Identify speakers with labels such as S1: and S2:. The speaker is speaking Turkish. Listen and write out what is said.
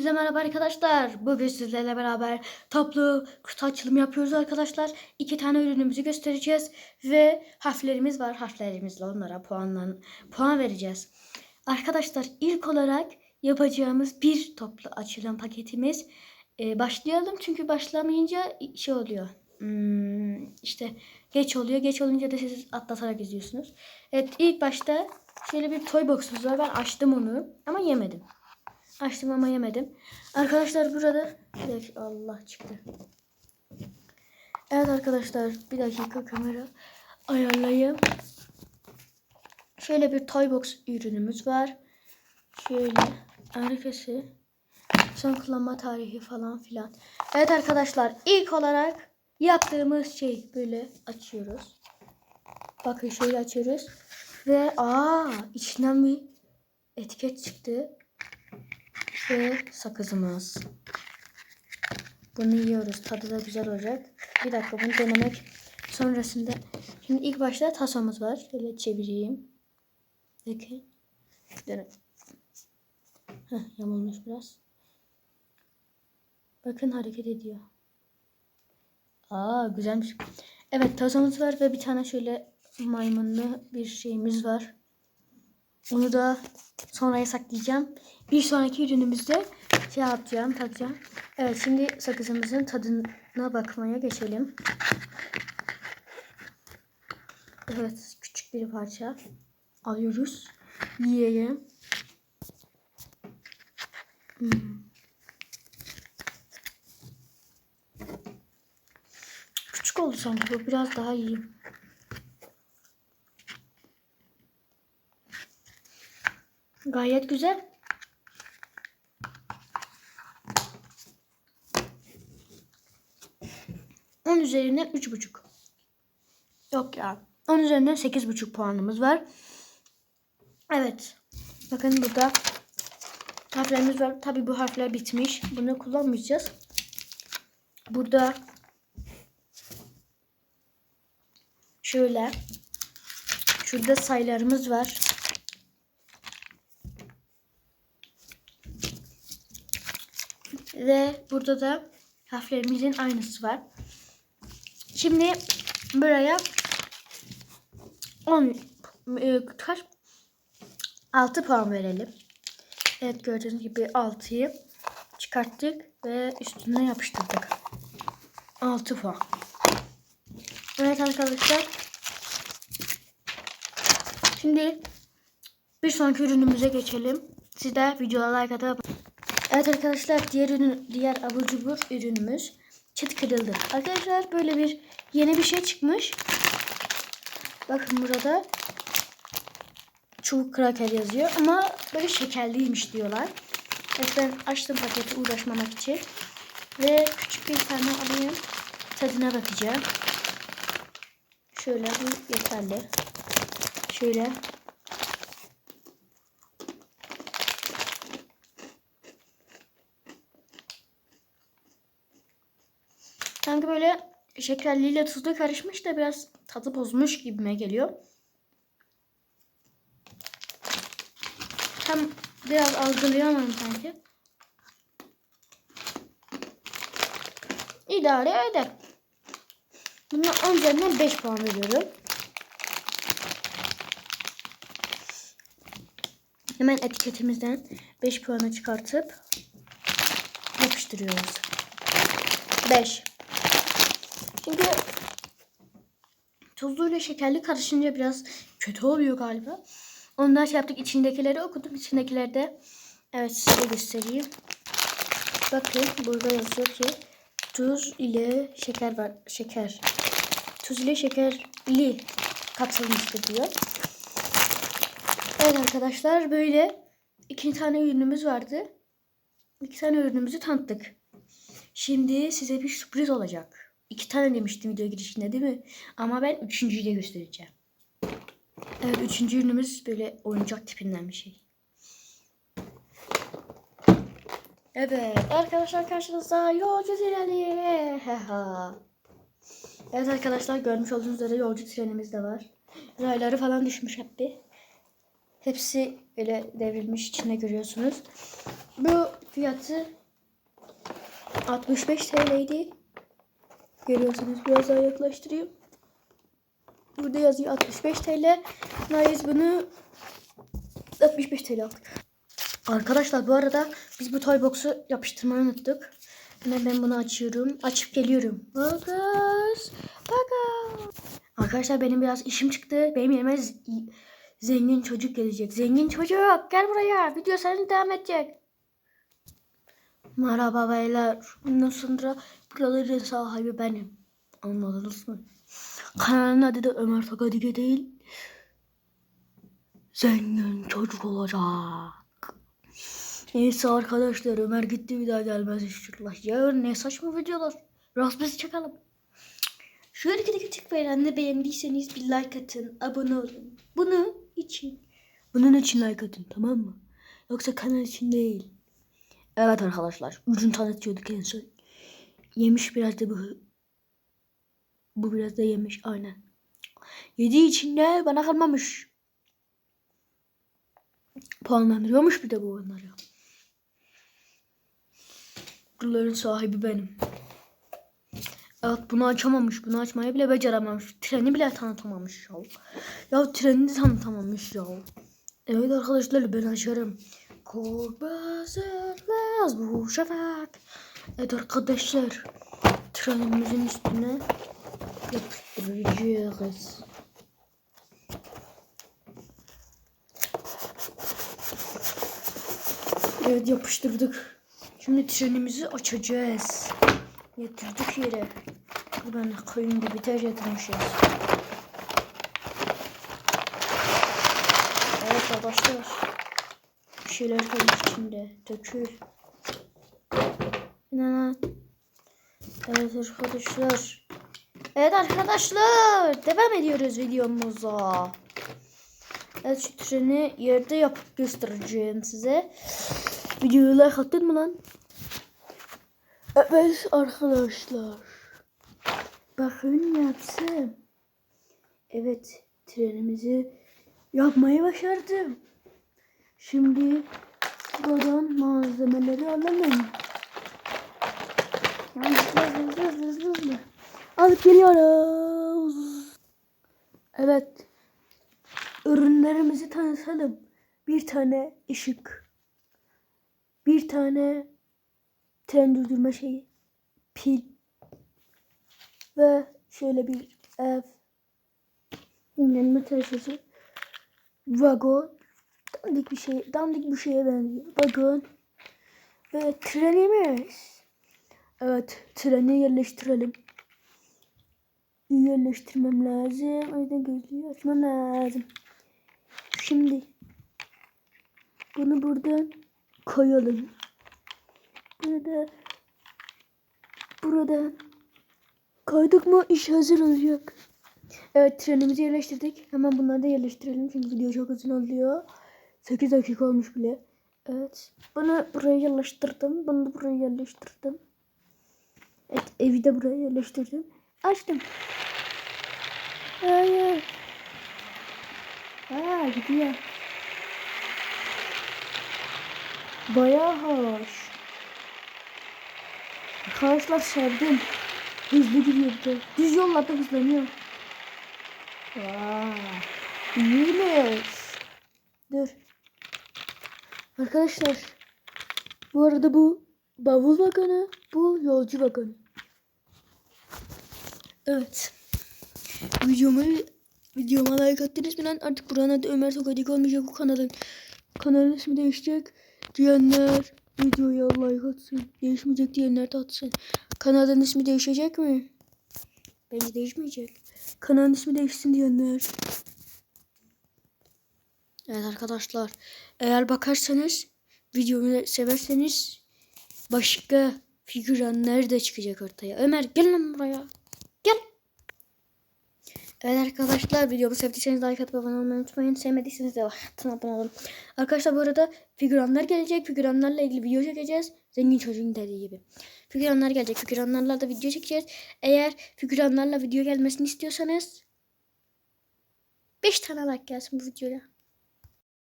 S1: Hepinize merhaba arkadaşlar. Bugün sizlerle beraber toplu kutu açılımı yapıyoruz arkadaşlar. İki tane ürünümüzü göstereceğiz. Ve harflerimiz var. Harflerimizle onlara puanlan puan vereceğiz. Arkadaşlar ilk olarak yapacağımız bir toplu açılım paketimiz. Ee, başlayalım çünkü başlamayınca şey oluyor. Hmm, işte geç oluyor. Geç olunca da siz atlatarak izliyorsunuz. Evet ilk başta şöyle bir toy box'umuz var. Ben açtım onu ama yemedim. Açtım ama yemedim. Arkadaşlar burada Allah çıktı. Evet arkadaşlar bir dakika kamera ayarlayayım. Şöyle bir toy box ürünümüz var. Şöyle arkası son kullanma tarihi falan filan. Evet arkadaşlar ilk olarak yaptığımız şey böyle açıyoruz. Bakın şöyle açıyoruz. Ve aa içinden bir etiket çıktı. Ve sakızımız. Bunu yiyoruz. Tadı da güzel olacak. Bir dakika bunu denemek sonrasında. Şimdi ilk başta tasamız var. Şöyle çevireyim. Bakın. Dene. Heh, yamulmuş biraz. Bakın hareket ediyor. Aa güzelmiş. Evet tasamız var ve bir tane şöyle maymunlu bir şeyimiz var. Onu da sonraya saklayacağım. Bir sonraki ürünümüzde şey yapacağım, takacağım. Evet şimdi sakızımızın tadına bakmaya geçelim. Evet küçük bir parça alıyoruz. Yiyelim. Hmm. Küçük oldu sanki biraz daha iyi. Gayet güzel. On üzerinden üç buçuk. Yok ya. On üzerinden sekiz buçuk puanımız var. Evet. Bakın burada harflerimiz var. Tabi bu harfler bitmiş. Bunu kullanmayacağız. Burada şöyle şurada sayılarımız var. Ve burada da harflerimizin aynısı var. Şimdi buraya 10 e, kaç 6 puan verelim. Evet gördüğünüz gibi 6'yı çıkarttık ve üstüne yapıştırdık. 6 puan. Evet arkadaşlar. Şimdi bir sonraki ürünümüze geçelim. Siz de videoya like atıp Evet arkadaşlar diğer ürün, diğer abur cubur ürünümüz çıt kırıldı. Arkadaşlar böyle bir yeni bir şey çıkmış. Bakın burada çubuk kraker yazıyor ama böyle şekerliymiş diyorlar. Evet ben açtım paketi uğraşmamak için. Ve küçük bir tane alayım. Tadına bakacağım. Şöyle bu yeterli. Şöyle Sanki böyle şekerliyle tuzlu karışmış da biraz tadı bozmuş gibime geliyor. Tam biraz algılayamam sanki. İdare eder. Buna 10 üzerinden 5 puan veriyorum. Hemen etiketimizden 5 puanı çıkartıp yapıştırıyoruz. 5. Çünkü tuzlu ile şekerli karışınca biraz kötü oluyor galiba. Ondan şey yaptık. içindekileri okudum. İçindekilerde evet size göstereyim. Bakın burada yazıyor ki tuz ile şeker var. Şeker. Tuz ile şekerli katılmıştır diyor. Evet arkadaşlar böyle iki tane ürünümüz vardı. İki tane ürünümüzü tanıttık. Şimdi size bir sürpriz olacak. İki tane demiştim video girişinde değil mi? Ama ben üçüncüyü de göstereceğim. Evet üçüncü ürünümüz böyle oyuncak tipinden bir şey. Evet arkadaşlar karşınızda yolcu treni. evet arkadaşlar görmüş olduğunuz üzere yolcu trenimiz de var. Rayları falan düşmüş hep bir. Hepsi öyle devrilmiş içinde görüyorsunuz. Bu fiyatı 65 TL'ydi. Görüyorsunuz biraz daha yaklaştırayım. Burada yazıyor 65 TL. Biz bunu 65 TL aldık. Arkadaşlar bu arada biz bu toy box'u yapıştırmayı unuttuk. Hemen ben bunu açıyorum. Açıp geliyorum. Bakız. Bakız. Arkadaşlar benim biraz işim çıktı. Benim yerime zengin çocuk gelecek. Zengin çocuk gel buraya. Video senin devam edecek. Merhaba beyler. Bundan sonra buraların sahibi benim. Anladınız mı? Kanalın adı da Ömer Tokadige değil. Zengin çocuk olacak. Neyse arkadaşlar Ömer gitti bir daha gelmez inşallah. Ya ne saçma videolar. Biz çakalım. Şöyle gidip küçük beğenini beğendiyseniz bir like atın. Abone olun. Bunu için. Bunun için like atın tamam mı? Yoksa kanal için değil. Evet arkadaşlar. Ürün tanıtıyorduk en son. Yemiş biraz da bu. Bu biraz da yemiş aynen. Yediği için de bana kalmamış. Puanlandırıyormuş bir de bu onları. Buraların sahibi benim. Evet bunu açamamış. Bunu açmayı bile becerememiş. Treni bile tanıtamamış ya. Ya treni de tanıtamamış ya. Evet arkadaşlar ben açarım. Korkmaz bu şafak. Evet arkadaşlar. Trenimizin üstüne yapıştıracağız. Evet yapıştırdık. Şimdi trenimizi açacağız. Yatırdık yere. Ben koyun gibi ter yatırmışız. Evet arkadaşlar. Bir şeyler kalmış içinde. Dökül. Evet arkadaşlar. Evet arkadaşlar. Devam ediyoruz videomuza. Evet şu treni yerde yapıp göstereceğim size. Videoyu like attın mı lan? Evet arkadaşlar. Bakın yaptım. Evet trenimizi yapmayı başardım. Şimdi buradan malzemeleri alalım. Hızlı. Alıp geliyoruz. Evet. Ürünlerimizi tanıtalım. Bir tane ışık. Bir tane tren durdurma şeyi. Pil. Ve şöyle bir ev. Dinlenme tesisi. Vagon. Dandik bir şey. Dandik bir şeye benziyor. Vagon. Ve trenimiz. Evet. Treni yerleştirelim. Yerleştirmem lazım. O yüzden gözlüğü açmam lazım. Şimdi bunu buradan koyalım. Burada buradan koyduk mu iş hazır olacak. Evet trenimizi yerleştirdik. Hemen bunları da yerleştirelim çünkü video çok uzun oluyor. 8 dakika olmuş bile. Evet. Bunu buraya yerleştirdim. Bunu da buraya yerleştirdim. Evet evi de buraya yerleştirdim. Açtım. Hayır. Aa gidiyor. Bayağı hoş. Arkadaşlar sevdim. Hızlı gidiyordu. Düz yollarda hızlanıyor. Vay. İyiymiş. Dur. Arkadaşlar. Bu arada bu bavul vagonu. Bu yolcu vagonu. Evet. Videomu videoma like attınız mı? Artık buranın adı Ömer Tokadik olmayacak bu kanalın. Kanalın ismi değişecek. Diyenler videoya like atsın. Değişmeyecek diyenler de atsın. Kanalın ismi değişecek mi? Bence değişmeyecek. Kanalın ismi değişsin diyenler. Evet arkadaşlar. Eğer bakarsanız videomu severseniz başka figüranlar da çıkacak ortaya. Ömer gel lan buraya. Gel. Evet arkadaşlar videomu sevdiyseniz like atıp abone olmayı unutmayın. Sevmediyseniz de atın abone olun. Arkadaşlar bu arada figüranlar gelecek. Figüranlarla ilgili video çekeceğiz. Zengin çocuğun dediği gibi. Figüranlar gelecek. Figüranlarla da video çekeceğiz. Eğer figüranlarla video gelmesini istiyorsanız 5 tane like gelsin bu videoya.